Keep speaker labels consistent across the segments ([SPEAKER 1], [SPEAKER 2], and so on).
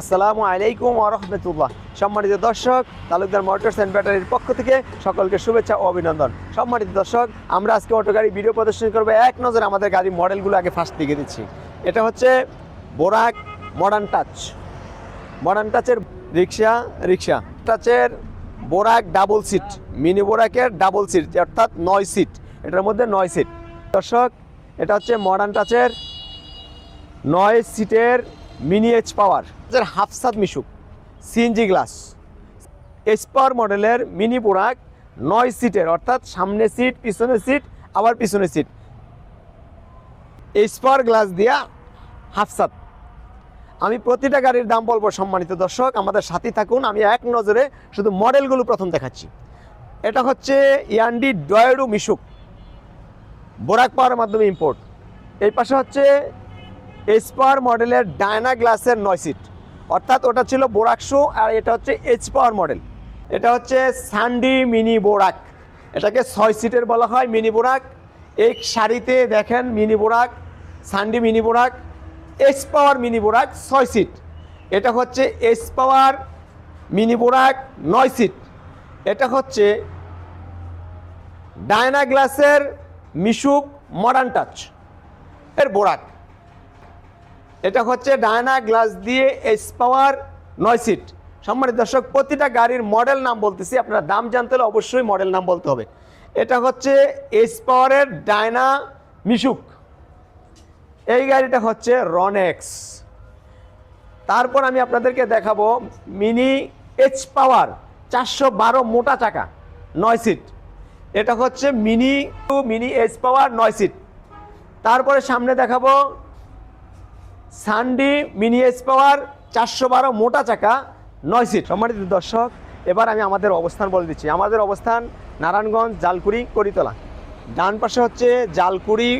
[SPEAKER 1] আসসালামু আলাইকুম আরহামতুল্লাহ সম্মানিত দর্শক, তালুকদার মোটরস অ্যান্ড ব্যাটারির পক্ষ থেকে সকলকে শুভেচ্ছা ও অভিনন্দন। সম্মানিত দর্শক, আমরা আজকে অটো গাড়ি ভিডিও প্রদর্শন করব। এক নজর আমাদের গাড়ির মডেলগুলো আগে ফার্স্ট দিকে দিচ্ছি। এটা হচ্ছে বোরাক মডার্ন টাচ মডার্ন টাচের রিক্সা রিক্সা। টাচের বোরাক ডাবল সিট মিনি বোরাকের ডাবল সিট অর্থাৎ নয় সিট এটার মধ্যে নয় সিট দর্শক, এটা হচ্ছে মডার্ন টাচের নয় সিটের mini H power হাফসাদ Mishuk CNG glass H power মডেলের মিনি বোরাক নয় সিটের অর্থাৎ সামনে সিট পিছনে সিট আবার পিছনে সিট এইচ পাওয়ার গ্লাস দিয়া হাফসাদ আমি প্রতিটা গাড়ির দাম বলব সম্মানিত দর্শক, আমাদের সাথে থাকুন। আমি এক নজরে শুধু মডেলগুলো প্রথম দেখাচ্ছি। এটা হচ্ছে ইয়ান্ডি ডয়েডু মিশুক বোরাক পাওয়ার মাধ্যমে ইম্পোর্ট এই পাশে হচ্ছে এসপাওয়ার মডেলের ডায়না গ্লাসের নয় সিট অর্থাৎ ওটা ছিল বোরাকশো আর এটা হচ্ছে এইচ পাওয়ার মডেল এটা হচ্ছে সান্ডি মিনি বোরাক এটাকে ছয় সিটের বলা হয় মিনি বোরাক এই শাড়িতে দেখেন mini Borak সান্ডি mini Borak H power mini Borak ছয় সিট এটা হচ্ছে এইচ পাওয়ার মিনি বোরাক নয় সিট এটা হচ্ছে ডায়না গ্লাসের মিশুক মডার্ন টাচ এর বোরাক এটা হচ্ছে ডায়না গ্লাস দিয়ে এস পাওয়ার নয় সিট। সম্মানিত দর্শক, প্রতিটা গাড়ির মডেল নাম বলতেছি, আপনারা দাম জানতে হলে অবশ্যই মডেল নাম বলতে হবে। এটা হচ্ছে এস পাওয়ারের ডায়না মিশুক। এই গাড়িটা হচ্ছে রনেক্স তারপর আমি আপনাদেরকে দেখাবো মিনি এইচ পাওয়ার চারশো বারো মোটা চাকা, নয় সিট। এটা হচ্ছে mini two mini H power নয় সিট। তারপরে সামনে দেখাবো সানডি মিনি এস পাওয়ার চারশো বারো মোটা চাকা, নয় সিট সম্মানিত দর্শক, এবার আমি আমাদের অবস্থান বলে দিচ্ছি। আমাদের অবস্থান নারায়ণগঞ্জ, জালকুড়ি, করিতলা। ডান পাশে হচ্ছে জালকুড়ি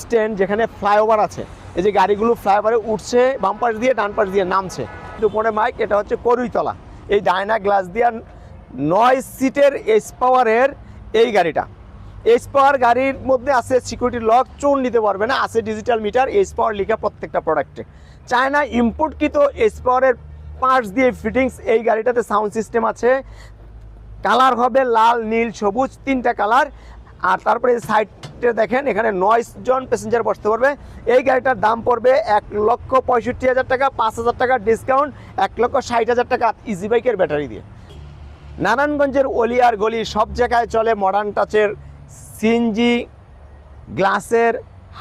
[SPEAKER 1] স্ট্যান্ড, যেখানে ফ্লাইওভার আছে। এই যে গাড়িগুলো ফ্লাইওভারে উঠছে, বাম পাশ দিয়ে, ডান পাশ দিয়ে নামছে। উপরে মাইক, এটা হচ্ছে করুইতলা এই ডায়না গ্লাস দিয়ে নয় সিটের এস পাওয়ারের এই গাড়িটা। এইচ পাওয়ার গাড়ির মধ্যে আছে সিকিউরিটি লক চোর নিতে পারবে না, আছে ডিজিটাল মিটার এইচ পাওয়ার লেখা প্রত্যেকটা প্রোডাক্টে চায়না ইম্পোর্টকৃত এইচ পাওয়ারের পার্টস দিয়ে ফিটিংস এই গাড়িটাতে সাউন্ড সিস্টেম আছে। কালার হবে লাল, নীল, সবুজ, তিনটা কালার আর তারপরে সাইডে দেখেন, এখানে নয় জন প্যাসেঞ্জার বসতে পারবে। এই গাড়িটার দাম পড়বে এক লক্ষ পঁয়ষট্টি হাজার টাকা, পাঁচ হাজার টাকা ডিসকাউন্ট এক লক্ষ ষাট হাজার টাকা ইজি বাইকের ব্যাটারি দিয়ে। নারায়ণগঞ্জের অলিয়ার গলি সব জায়গায় চলে মডার্ন টাচের সিএনজি গ্লাসের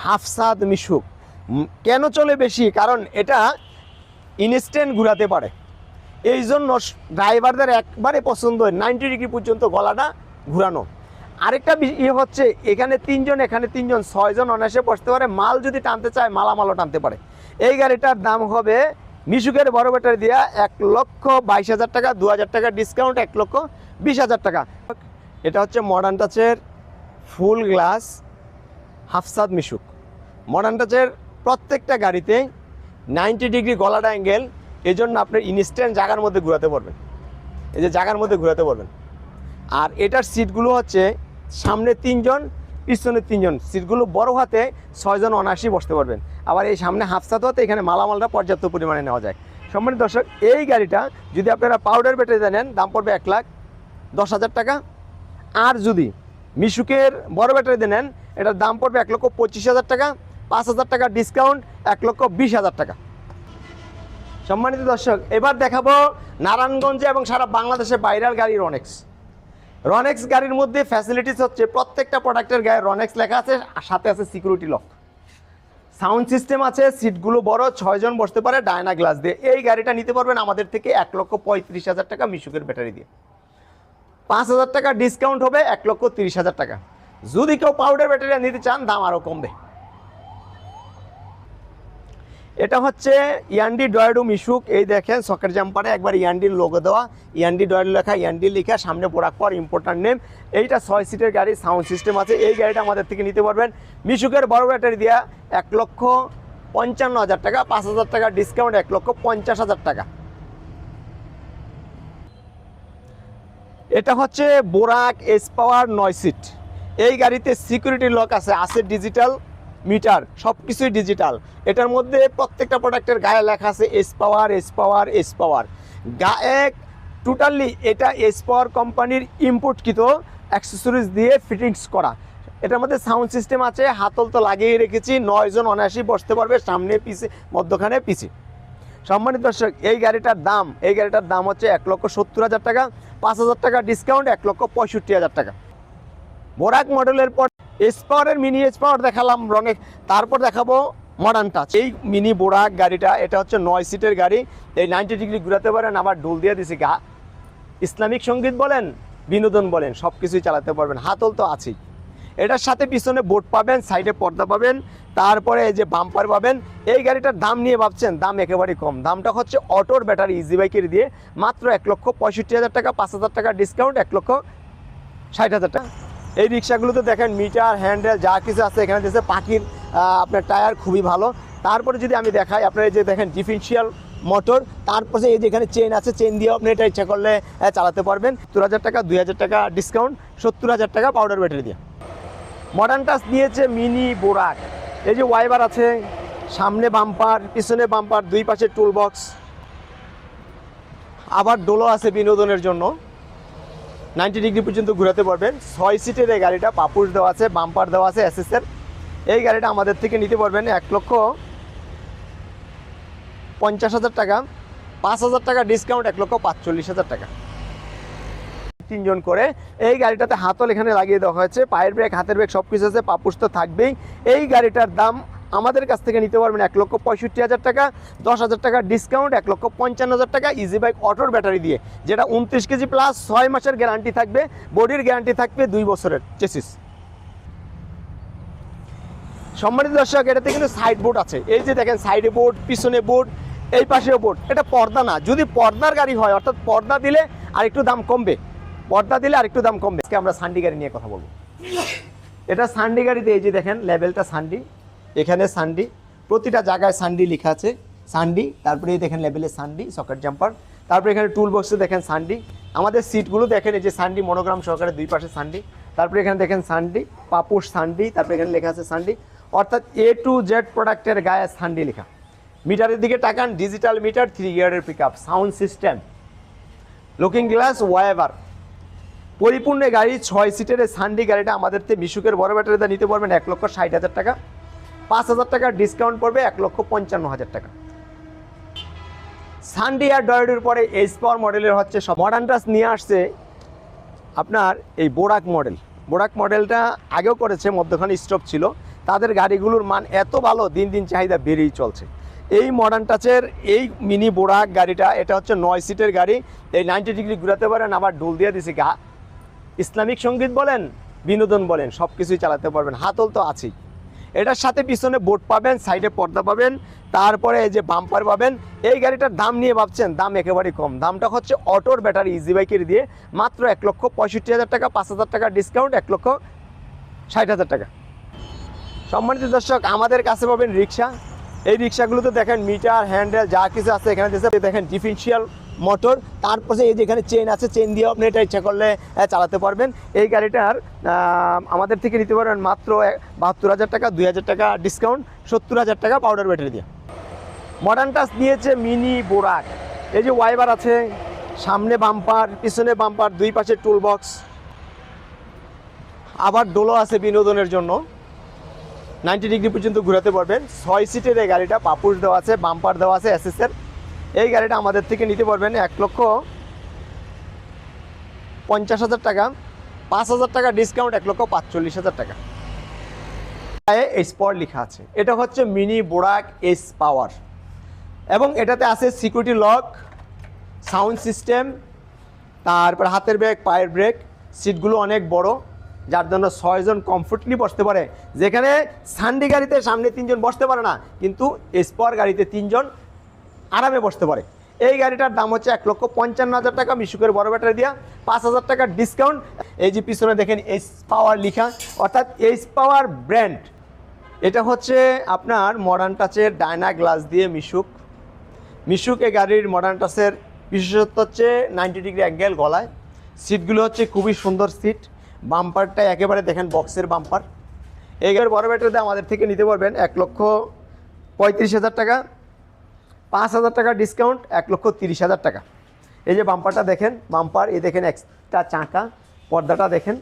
[SPEAKER 1] হাফসাদ মিশুক। কেন চলে বেশি? কারণ এটা ইনস্ট্যান্ট ঘুরাতে পারে। এই জন্য ড্রাইভারদের একবারে পছন্দ হয় নাইনটি ডিগ্রি পর্যন্ত গলাটা ঘুরানো। আরেকটা ইয়ে হচ্ছে, এখানে তিনজন এখানে তিনজন, ছয়জন অনায়াসে বসতে পারে। মাল যদি টানতে চায়, মালামালও টানতে পারে। এই গাড়িটার দাম হবে, মিশুকের বড় ব্যাটারি দিয়া এক লক্ষ বাইশ হাজার টাকা, দু হাজার টাকা ডিসকাউন্ট এক লক্ষ বিশ হাজার টাকা। এটা হচ্ছে মডার্ন টাচের ফুল গ্লাস হাফসাদ মিশুক। মডার্ন টাচের প্রত্যেকটা গাড়িতে নাইনটি ডিগ্রি গলাটা অ্যাঙ্গেল এই জন্য আপনি ইনস্ট্যান্ট জায়গার মধ্যে ঘোরাতে পারবেন। এই যে জায়গার মধ্যে ঘোরাতে পারবেন। আর এটার সিটগুলো হচ্ছে সামনে তিনজন, পিছনে তিনজন। সিটগুলো বড় হাতে ছয়জন অনায়াসই বসতে পারবেন। আবার এই সামনে হাফসাত হতে এখানে মালামালটা পর্যাপ্ত পরিমাণে নেওয়া যায়। সম্মানিত দর্শক, এই গাড়িটা যদি আপনারা পাউডার ব্যাটারিতে নেন, দাম পড়বে এক লাখ দশ হাজার টাকা। আর যদি মিশুকের বড় ব্যাটারিতে নেন, এটার দাম পড়বে এক লক্ষ পঁচিশ হাজার টাকা, পাঁচ হাজার টাকা ডিসকাউন্ট এক লক্ষ বিশ হাজার টাকা। সম্মানিত দর্শক, এবার দেখাবো নারায়ণগঞ্জে এবং সারা বাংলাদেশে বাইরের গাড়ি রনেক্স রনেক্স গাড়ির মধ্যে ফ্যাসিলিটিস হচ্ছে প্রত্যেকটা প্রোডাক্টের গায়ে রনেক্স লেখা আছে সাথে আছে সিকিউরিটি লক সাউন্ড সিস্টেম আছে সিটগুলো বড় ছয়জন বসতে পারে, ডায়না গ্লাস দিয়ে। এই গাড়িটা নিতে পারবেন আমাদের থেকে এক লক্ষ পঁয়ত্রিশ হাজার টাকা মিশুকের ব্যাটারি দিয়ে। পাঁচ হাজার টাকা ডিসকাউন্ট হবে, এক লক্ষ তিরিশ হাজার টাকা। যদি কেউ পাউডার ব্যাটারি নিতে চান, দাম আরও কমবে। এটা হচ্ছে ইয়ান্ডি ডয়েডু মিশুক এই দেখেন সকেট জাম্পারে একবার ইয়ান্ডির লোগো দেওয়া। ইয়ান্ডি ডয়েডু লেখা ইয়ান্ডি লেখা, সামনে পোড়াক পর ইম্পোর্টার নেম এইটা ছয় সিটের গাড়ি সাউন্ড সিস্টেম আছে। এই গাড়িটা আমাদের থেকে নিতে পারবেন। মিশুকের বড় ব্যাটারি দেওয়া এক লক্ষ পঞ্চান্ন হাজার টাকা, পাঁচ হাজার টাকা ডিসকাউন্ট এক লক্ষ পঞ্চাশ হাজার টাকা। এটা হচ্ছে বোরাক এস পাওয়ার নয় সিট। এই গাড়িতে সিকিউরিটি লক আছে আছে ডিজিটাল মিটার সব কিছুই ডিজিটাল এটার মধ্যে প্রত্যেকটা প্রোডাক্টের গায়ে লেখা আছে S power S power S power গায়ে টোটালি এটা এস পাওয়ার কোম্পানির ইম্পোর্টকৃত অ্যাক্সেসরিজ দিয়ে ফিটিংস করা। এটার মধ্যে সাউন্ড সিস্টেম আছে, হাতল তো লাগিয়ে রেখেছি নয়জন অনায়াসি বসতে পারবে, সামনে পিছে, মধ্যখানে পিছে। সম্মানিত দর্শক, এই গাড়িটার দাম, এই গাড়িটার দাম হচ্ছে এক লক্ষ সত্তর হাজার টাকা। পাঁচ হাজার টাকা ডিসকাউন্ট এক লক্ষ পঁয়ষট্টি হাজার টাকা। বোরাক মডেলের পর এস এসপাওয়ারের মিনি এস পাওয়ার দেখালাম রঙে। তারপর দেখাবো মডার্ন টাচ এই মিনি বোরাক গাড়িটা, এটা হচ্ছে নয় সিটের গাড়ি। এই নাইনটি ডিগ্রি ঘুরাতে পারেন, আবার ডোল দিয়ে দিছি গা। ইসলামিক সংগীত বলেন, বিনোদন বলেন সব কিছুই চালাতে পারবেন। হাতল তো আছেই। এটার সাথে পিছনে বোর্ড পাবেন সাইডে পর্দা পাবেন, তারপরে এই যে বাম্পার পাবেন, এই গাড়িটার দাম নিয়ে ভাবছেন, দাম একেবারেই কম। দামটা হচ্ছে অটোর ব্যাটারি ইজি বাইকের দিয়ে, মাত্র এক লক্ষ পঁয়ষট্টি হাজার টাকা, পাঁচ হাজার টাকা ডিসকাউন্ট এক লক্ষ ষাট হাজার টাকা। এই রিক্সাগুলোতে দেখেন মিটার হ্যান্ডেল যা কিছু আছে, এখানে দিয়েছে পাখির আপনার টায়ার খুবই ভালো। তারপরে যদি আমি দেখাই, আপনার এই যে দেখেন ডিফেন্সিয়াল মোটর তারপরে এই যে এখানে চেন আছে চেন দিয়েও আপনি এটা ইচ্ছা করলে চালাতে পারবেন। সত্তর হাজার টাকা, দুই হাজার টাকা ডিসকাউন্ট সত্তর হাজার টাকা পাউডার ব্যাটারি দিয়ে। মডার্ন টাচ নিয়েছে মিনি বোরাক এই যে ওয়াইবার আছে, সামনে বাম্পার পিছনে বাম্পার দুই পাশে টুল বক্স আবার ডোলো আছে বিনোদনের জন্য। নাইনটি ডিগ্রি পর্যন্ত ঘোরাতে পারবেন। ছয় সিটের এই গাড়িটা, পাপুস দেওয়া আছে বাম্পার দেওয়া আছে এসএসের এই গাড়িটা আমাদের থেকে নিতে পারবেন এক লক্ষ পঞ্চাশ হাজার টাকা। পাঁচ হাজার টাকা ডিসকাউন্ট এক লক্ষ পাঁচচল্লিশ হাজার টাকা। তিনজন করে। এই গাড়িটাতে হাতল এখানে লাগিয়ে দেওয়া হয়েছে। পায়ের ব্রেক, হাতের ব্রেক সব কিছু আছে, পাপুস তো থাকবেই। এই গাড়িটার দাম আমাদের কাছ থেকে নিতে পারবেন এক লক্ষ পঁয়ষট্টি হাজার টাকা, দশ হাজার টাকা ডিসকাউন্ট এক লক্ষ পঞ্চান্ন হাজার টাকা ইজি বাইক অটোর ব্যাটারি দিয়ে, যেটা উনত্রিশ কেজি প্লাস ছয় মাসের গ্যারান্টি থাকবে বডির গ্যারান্টি থাকবে দুই বছরের। চেসিস। সম্মানিত দর্শক, এটাতে কিন্তু সাইড বোর্ড আছে। এই যে দেখেন সাইডে বোর্ড পিছনে বোর্ড এই পাশেও বোর্ড এটা পর্দা না, যদি পর্দার গাড়ি হয়, অর্থাৎ পর্দা দিলে আর একটু দাম কমবে। পর্দা দিলে আর একটু দাম কমবে। আজকে আমরা সান্ডি গাড়ি নিয়ে কথা বলব। এটা সান্ডি গাড়িতে এই যে দেখেন, লেভেলটা সান্ডি, এখানে সান্ডি, প্রতিটা জায়গায় সান্ডি লেখা আছে, সান্ডি, তারপরে দেখেন লেভেলে সান্ডি, সকেট জাম্পার, তারপরে এখানে টুল বক্সে দেখেন সান্ডি, আমাদের সিটগুলো দেখেন এই যে সান্ডি মনোগ্রাম সহকারে দুই পাশে সান্ডি, তারপরে এখানে দেখেন সান্ডি, পাপুস সান্ডি, তারপরে এখানে লেখা আছে সান্ডি, অর্থাৎ এ টু জেড প্রোডাক্টের গায়ে সান্ডি লেখা। মিটারের দিকে টাকান ডিজিটাল মিটার থ্রি গিয়ারের pick sound system looking glass wiper পরিপূর্ণ গাড়ি, ছয় সিটের সান্ডি গাড়িটা আমাদের মিশুকের বড় ব্যাটারিতে নিতে পারবেন এক লক্ষ ষাট হাজার টাকা। পাঁচ হাজার টাকা ডিসকাউন্ট পড়বে এক লক্ষ পঞ্চান্ন হাজার টাকা। সানডি আর ডয়েডের পরে এইচ পাওয়ার মডেলের হচ্ছে সব মডার্ন টাচ নিয়ে আসছে আপনার এই বোরাক মডেল বোরাক মডেলটা আগেও করেছে, মধ্যখানে স্টপ ছিল। তাদের গাড়িগুলোর মান এত ভালো, দিন দিন চাহিদা বেড়েই চলছে। এই মডার্ন টাচের এই মিনি বোরাক গাড়িটা, এটা হচ্ছে নয় সিটের গাড়ি। এই নাইনটি ডিগ্রি ঘুরাতে পারেন, আবার ডোল দিয়ে দিছে গা ইসলামিক সংগীত বলেন, বিনোদন বলেন সব কিছুই চালাতে পারবেন। হাতল তো আছেই। এটার সাথে পিছনে বোর্ড পাবেন, সাইডে পর্দা পাবেন, তারপরে এই যে বাম্পার পাবেন, এই গাড়িটার দাম নিয়ে ভাবছেন, দাম একেবারেই কম। দামটা হচ্ছে অটোর ব্যাটারি ইজি বাইকের দিয়ে, মাত্র এক লক্ষ পঁয়ষট্টি হাজার টাকা, পাঁচ হাজার টাকা ডিসকাউন্ট এক লক্ষ ষাট হাজার টাকা। সম্মানিত দর্শক, আমাদের কাছে পাবেন রিক্সা। এই রিক্সাগুলোতে দেখেন মিটার হ্যান্ডেল যা কিছু আছে এখানে দেখেন ডিফেন্সিয়াল মোটর। তারপরে এই যে এখানে চেন আছে চেন দিয়েও আপনি এটা ইচ্ছা করলে চালাতে পারবেন। এই গাড়িটার আমাদের থেকে নিতে পারবেন মাত্র বাহাত্তর হাজার টাকা, দুই হাজার টাকা ডিসকাউন্ট সত্তর হাজার টাকা পাউডার ব্যাটারি দিয়ে। মডার্ন টাচ দিয়েছে মিনি বোরাক এই যে ওয়াইবার আছে, সামনে বাম্পার পিছনে বাম্পার দুই পাশে টুল বক্স আবার ডোলো আছে বিনোদনের জন্য। নাইনটি ডিগ্রি পর্যন্ত ঘোরাতে পারবেন। ছয় সিটের এই গাড়িটা, পাপুস দেওয়া আছে বাম্পার দেওয়া আছে এসএসের এই গাড়িটা আমাদের থেকে নিতে পারবেন এক লক্ষ পঞ্চাশ হাজার টাকা, পাঁচ হাজার টাকা ডিসকাউন্ট এক লক্ষ পাঁচচল্লিশ হাজার টাকা। এস পাওয়ার লেখা আছে। এটা হচ্ছে মিনি বোরাক এস পাওয়ার এবং এটাতে আছে সিকিউরিটি লক সাউন্ড সিস্টেম তারপর হাতের ব্রেক পায়ের ব্রেক সিটগুলো অনেক বড়, যার জন্য ছয়জন কমফোর্টলি বসতে পারে। যেখানে সানডে গাড়িতে সামনে তিনজন বসতে পারে না, কিন্তু এসপার গাড়িতে তিনজন আরামে বসতে পারে। এই গাড়িটার দাম হচ্ছে এক লক্ষ পঞ্চান্ন হাজার টাকা, মিশুকের বড় ব্যাটারি দিয়া পাঁচ হাজার টাকার ডিসকাউন্ট এই যে পিছনে দেখেন এইচ পাওয়ার লিখা, অর্থাৎ এইচ পাওয়ার ব্র্যান্ড এটা হচ্ছে আপনার মডার্ন টাচের ডায়না গ্লাস দিয়ে মিশুক। মিশুক এই গাড়ির মডার্ন টাচের বিশেষত্ব হচ্ছে নাইনটি ডিগ্রি অ্যাঙ্গেল গলায়। সিটগুলো হচ্ছে খুবই সুন্দর সিট বাম্পারটা একেবারে দেখেন বক্সের বাম্পার এই গাড়ির বড় ব্যাটারিতে আমাদের থেকে নিতে পারবেন এক লক্ষ পঁয়ত্রিশ হাজার টাকা। পাঁচ হাজার টাকা ডিসকাউন্ট এক লক্ষ তিরিশ হাজার টাকা। এই যে বাম্পারটা দেখেন বাম্পার এই দেখেন এক্সট্রা চাকা, পর্দাটা দেখেন।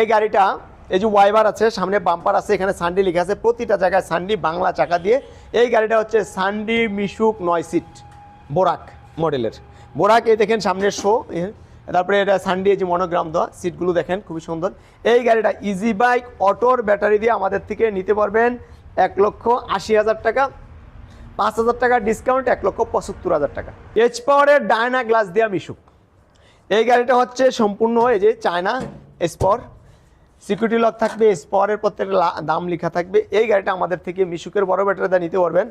[SPEAKER 1] এই গাড়িটা, এই যে ওয়াইবার আছে, সামনে বাম্পার আছে, এখানে সানডি লিখে আছে, প্রতিটা জায়গায় সানডি বাংলা চাকা দিয়ে। এই গাড়িটা হচ্ছে সানডি মিশুক নয় সিট বোরাক মডেলের বোরাক এই দেখেন সামনের শো তারপরে এটা সানডি এই যে মনোগ্রাম দেওয়া সিটগুলো দেখেন, খুবই সুন্দর। এই গাড়িটা ইজি বাইক অটোর ব্যাটারি দিয়ে আমাদের থেকে নিতে পারবেন এক লক্ষ আশি হাজার টাকা। পাঁচ হাজার টাকা ডিসকাউন্ট এক লক্ষ পঁচাত্তর হাজার টাকা। এইচ পাওয়ারের ডায়না গ্লাস দেওয়া মিশুক এই গাড়িটা হচ্ছে সম্পূর্ণ এই যে চায়না স্পর সিকিউরিটি লক থাকবে স্পরের প্রত্যেকটা দাম লেখা থাকবে। এই গাড়িটা আমাদের থেকে মিশুকের বড় ব্যাটারিটা নিতে পারবেন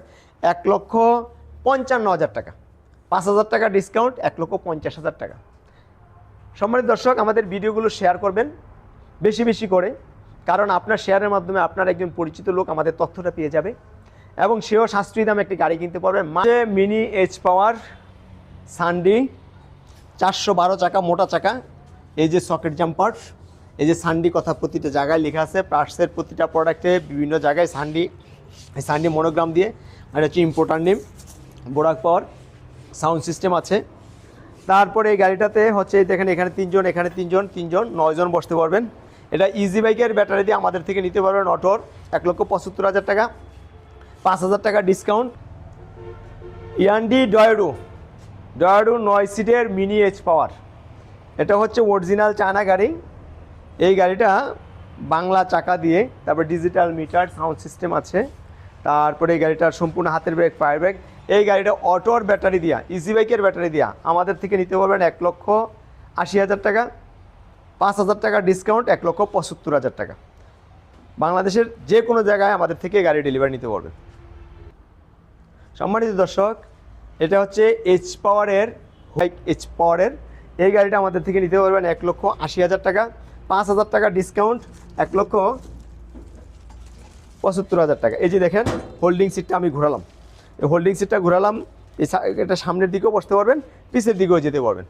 [SPEAKER 1] এক লক্ষ পঞ্চান্ন হাজার টাকা। পাঁচ হাজার টাকা ডিসকাউন্ট এক লক্ষ পঞ্চাশ হাজার টাকা। সম্মানিত দর্শক, আমাদের ভিডিওগুলো শেয়ার করবেন, বেশি বেশি করে। কারণ আপনার শেয়ারের মাধ্যমে আপনার একজন পরিচিত লোক আমাদের তথ্যটা পেয়ে যাবে। এবং সেও সাশ্রয়ী দামে একটি গাড়ি কিনতে পারবেন মাঝে মিনি এইচ পাওয়ার সানডি চারশো বারো চাকা, মোটা চাকা, এই যে সকেট জাম্পার এই যে সানডি কথা প্রতিটা জায়গায় লেখা আছে। প্লাসের প্রতিটা প্রোডাক্টে বিভিন্ন জায়গায় সানডি এই সানডি মনোগ্রাম দিয়ে। আর হচ্ছে importer name Borak power sound system আছে। তারপরে এই গাড়িটাতে হচ্ছে দেখেন এখানে তিনজন এখানে তিনজন তিনজন, নয়জন বসতে পারবেন। এটা ইজি বাইকের ব্যাটারি দিয়ে আমাদের থেকে নিতে পারবেন অটোর এক লক্ষ পঁচাত্তর হাজার টাকা। পাঁচ হাজার টাকা ডিসকাউন্ট ইয়ান্ডি ডয়েডো ডয়েডো নয় সিটের মিনি এইচ পাওয়ার এটা হচ্ছে অরিজিনাল চায়না গাড়ি। এই গাড়িটা বাংলা চাকা দিয়ে, তারপর ডিজিটাল মিটার সাউন্ড সিস্টেম আছে। তারপরে এই গাড়িটার সম্পূর্ণ হাতের ব্রেক পায়ের ব্রেক এই গাড়িটা অটোর ব্যাটারি দিয়া ইজি বাইকের ব্যাটারি দিয়া। আমাদের থেকে নিতে পারবেন এক লক্ষ আশি হাজার টাকা। পাঁচ হাজার টাকা ডিসকাউন্ট এক লক্ষ পঁচাত্তর হাজার টাকা। বাংলাদেশের যে কোনো জায়গায় আমাদের থেকে গাড়ি ডেলিভারি নিতে পারবেন সম্মানিত দর্শক, এটা হচ্ছে এইচ পাওয়ারের এইচ পাওয়ারের এই গাড়িটা আমাদের থেকে নিতে পারবেন এক লক্ষ আশি হাজার টাকা, পাঁচ হাজার টাকা ডিসকাউন্ট এক লক্ষ পঁচাত্তর হাজার টাকা। এই যে দেখেন হোল্ডিং সিটটা আমি ঘোরালাম। এই হোল্ডিং সিটটা ঘোরালাম এটা সামনের দিকেও বসতে পারবেন, পিছের দিকেও যেতে পারবেন।